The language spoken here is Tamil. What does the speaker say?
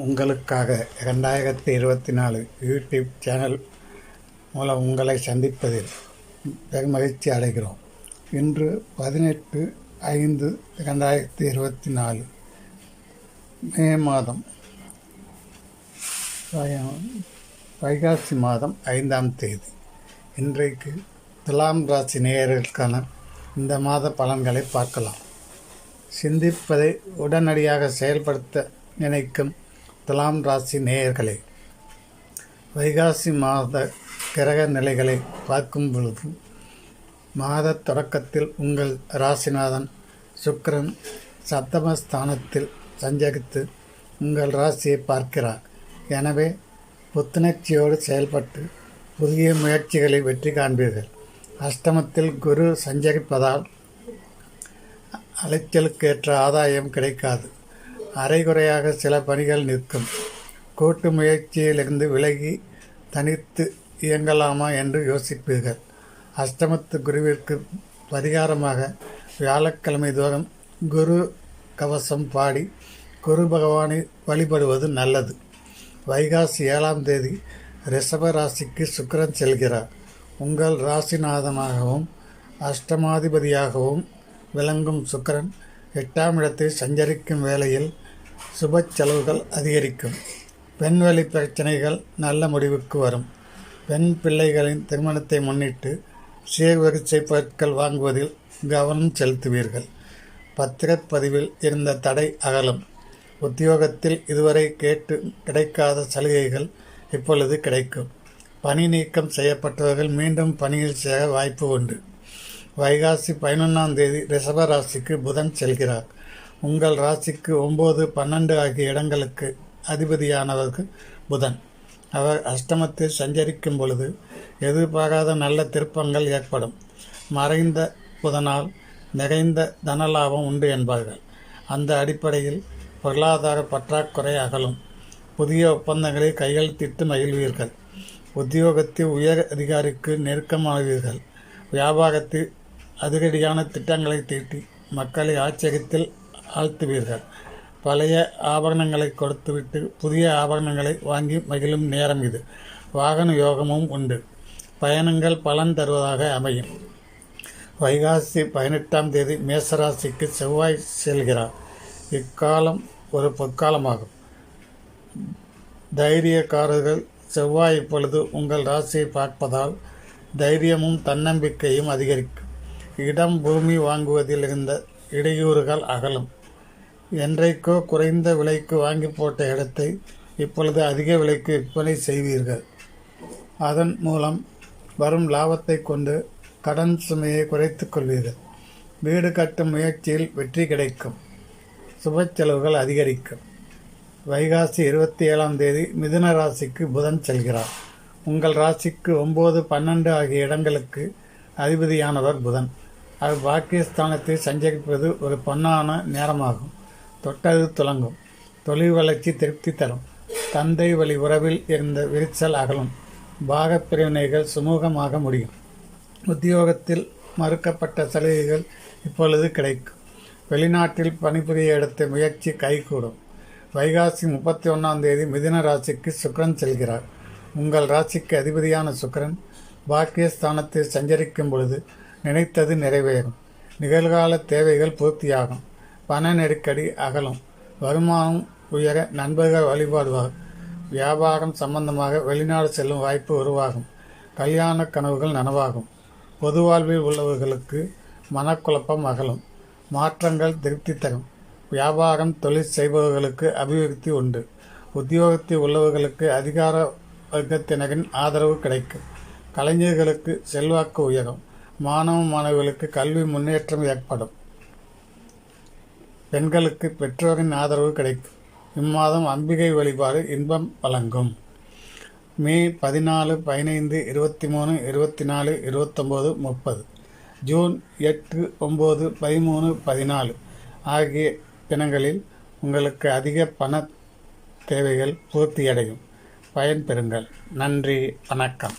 உங்களுக்காக இரண்டாயிரத்தி இருபத்தி நாலு யூடியூப் சேனல் மூலம் உங்களை சந்திப்பதில் பெருமகிழ்ச்சி அடைகிறோம். இன்று பதினெட்டு ஐந்து இரண்டாயிரத்தி இருபத்தி நாலு மே மாதம் வைகாசி மாதம் ஐந்தாம் தேதி. இன்றைக்கு துலாம் ராசி நேயர்களுக்கான இந்த மாத பலன்களை பார்க்கலாம். சிந்திப்பதை உடனடியாக செயல்படுத்த நினைக்கும் துலாம் ராசி நேயர்களே வைகாசி மாத கிரக நிலைகளை பார்க்கும் பொழுது மாத தொடக்கத்தில் உங்கள் ராசிநாதன் சுக்கரன் சப்தமஸ்தானத்தில் சஞ்சரித்து உங்கள் ராசியை பார்க்கிறார். எனவே புத்துணர்ச்சியோடு செயல்பட்டு புதிய முயற்சிகளை வெற்றி காண்பீர்கள். அஷ்டமத்தில் குரு சஞ்சரிப்பதால் அலைச்சலுக்கு ஏற்ற ஆதாயம் கிடைக்காது. அரைகுறையாக சில பணிகள் நிற்கும். கூட்டு முயற்சியிலிருந்து விலகி தனித்து இயங்கலாமா என்று யோசிப்பீர்கள். அஷ்டமத்து குருவிற்கு பரிகாரமாக வியாழக்கிழமை தோறும் குரு கவசம் பாடி குரு பகவானை வழிபடுவது நல்லது. வைகாசி ஏழாம் தேதி ரிஷப ராசிக்கு சுக்கிரன் செல்கிறார். உங்கள் ராசிநாதனாகவும் அஷ்டமாதிபதியாகவும் விளங்கும் சுக்கிரன் எட்டாம் இடத்தை சஞ்சரிக்கும் வேளையில் சுப செலவுகள் அதிகரிக்கும். பெண்வெளி பிரச்சனைகள் நல்ல முடிவுக்கு வரும். பெண் பிள்ளைகளின் திருமணத்தை முன்னிட்டு சீர்வரிசை பொருட்கள் வாங்குவதில் கவனம் செலுத்துவீர்கள். பத்திரப்பதிவில் இருந்த தடை அகலும். உத்தியோகத்தில் இதுவரை கேட்டு கிடைக்காத சலுகைகள் இப்பொழுது கிடைக்கும். பணி நீக்கம் செய்யப்பட்டவர்கள் மீண்டும் பணியில் சேர வாய்ப்பு உண்டு. வைகாசி பதினொன்றாம் தேதி ரிஷபராசிக்கு புதன் செல்கிறார். உங்கள் ராசிக்கு ஒம்பது பன்னெண்டு ஆகிய இடங்களுக்கு அதிபதியானவர்கள் புதன். அவர் அஷ்டமத்தில் சஞ்சரிக்கும் பொழுது எதிர்பாராத நல்ல திருப்பங்கள் ஏற்படும். மறைந்த புதனால் நிறைந்த தனலாபம் உண்டு என்பார்கள். அந்த அடிப்படையில் பொருளாதார பற்றாக்குறை அகலும். புதிய ஒப்பந்தங்களை கையெழுத்திட்டு மகிழ்வீர்கள். உத்தியோகத்தில் உயர் அதிகாரிக்கு நெருக்கமாவீர்கள் வியாபாரத்தில் அதிரடியான திட்டங்களை தீட்டி மக்களை ஆச்சரியத்தில் ஆழ்த்துவீர்கள். பழைய ஆபரணங்களை கொடுத்துவிட்டு புதிய ஆபரணங்களை வாங்கி மகிழும் நேரம் இது. வாகன யோகமும் உண்டு. பயணங்கள் பலன் தருவதாக அமையும். வைகாசி பதினெட்டாம் தேதி மேசராசிக்கு செவ்வாய் செல்கிறார். இக்காலம் ஒரு பொற்காலமாகும். தைரியக்காரர்கள் செவ்வாய் இப்பொழுது உங்கள் ராசியை பார்ப்பதால் தைரியமும் தன்னம்பிக்கையும் அதிகரிக்கும். இடம் பூமி வாங்குவதில் இருந்த இடையூறுகள் அகலும். என்றைக்கோ குறைந்த விலைக்கு வாங்கி போட்ட இடத்தை இப்பொழுது அதிக விலைக்கு விற்பனை செய்வீர்கள். அதன் மூலம் வரும் லாபத்தை கொண்டு கடன் சுமையை குறைத்து கொள்வீர்கள். வீடு கட்டும் முயற்சியில் வெற்றி கிடைக்கும். சுப செலவுகள் அதிகரிக்கும். வைகாசி இருபத்தி ஏழாம் தேதி மிதுன ராசிக்கு புதன் செல்கிறார். உங்கள் ராசிக்கு ஒம்பது பன்னெண்டு ஆகிய இடங்களுக்கு அதிபதியானவர் புதன். அது பாக்கியஸ்தானத்தை சஞ்சரிப்பது ஒரு பொன்னான நேரமாகும். தொட்டது துலங்கும். தொழில் வளர்ச்சி திருப்தி தரும். தந்தை வழி உறவில் இருந்த விரிச்சல் அகலும். பாகப் பிரிவினைகள் சுமூகமாக முடியும். உத்தியோகத்தில் மறுக்கப்பட்ட சலுகைகள் இப்பொழுது கிடைக்கும். வெளிநாட்டில் பணிபுரிய எடுத்த முயற்சி கைகூடும். வைகாசி முப்பத்தி ஒன்றாம் தேதி மிதின ராசிக்கு சுக்ரன் செல்கிறார். உங்கள் ராசிக்கு அதிபதியான சுக்ரன் பாக்கியஸ்தானத்தில் சஞ்சரிக்கும் பொழுது நினைத்தது நிறைவேறும். நிகழ்கால தேவைகள் பூர்த்தியாகும். பண நெருக்கடி அகலும். வருமானம் உயர நண்பர்கள் வழிபாடுவார். வியாபாரம் சம்பந்தமாக வெளிநாடு செல்லும் வாய்ப்பு உருவாகும். கல்யாண கனவுகள் நனவாகும். பொது வாழ்வில் உள்ளவர்களுக்கு மனக்குழப்பம் அகலும். மாற்றங்கள் திருப்தி தரும். வியாபாரம் தொழில் செய்பவர்களுக்கு அபிவிருத்தி உண்டு. உத்தியோகத்தில் உள்ளவர்களுக்கு அதிகார வர்க்கத்தினரின் ஆதரவு கிடைக்கும். கலைஞர்களுக்கு செல்வாக்கு உயரும். மாணவ மாணவிகளுக்கு கல்வி முன்னேற்றம் ஏற்படும். பெண்களுக்கு பெற்றோரின் ஆதரவு கிடைக்கும். இம்மாதம் அம்பிகை வழிபாடு இன்பம் வழங்கும். மே பதினாலு பதினைந்து இருபத்தி மூணு இருபத்தி நாலு இருபத்தொம்போது முப்பது. ஜூன் எட்டு ஒம்பது பதிமூணு பதினாலு ஆகிய தினங்களில் உங்களுக்கு அதிக பண தேவைகள் பூர்த்தியடையும். பயன்பெறுங்கள். நன்றி. வணக்கம்.